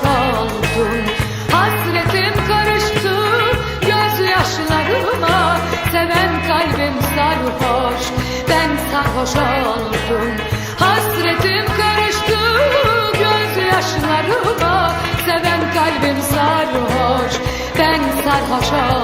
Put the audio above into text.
oldum Hasretim karıştı gözyaşlarıma. Seven kalbim sarhoş ben sarhoş oldum. Hasretim karıştı gözyaşlarıma. Seven kalbim sarhoş ben sarhoş oldum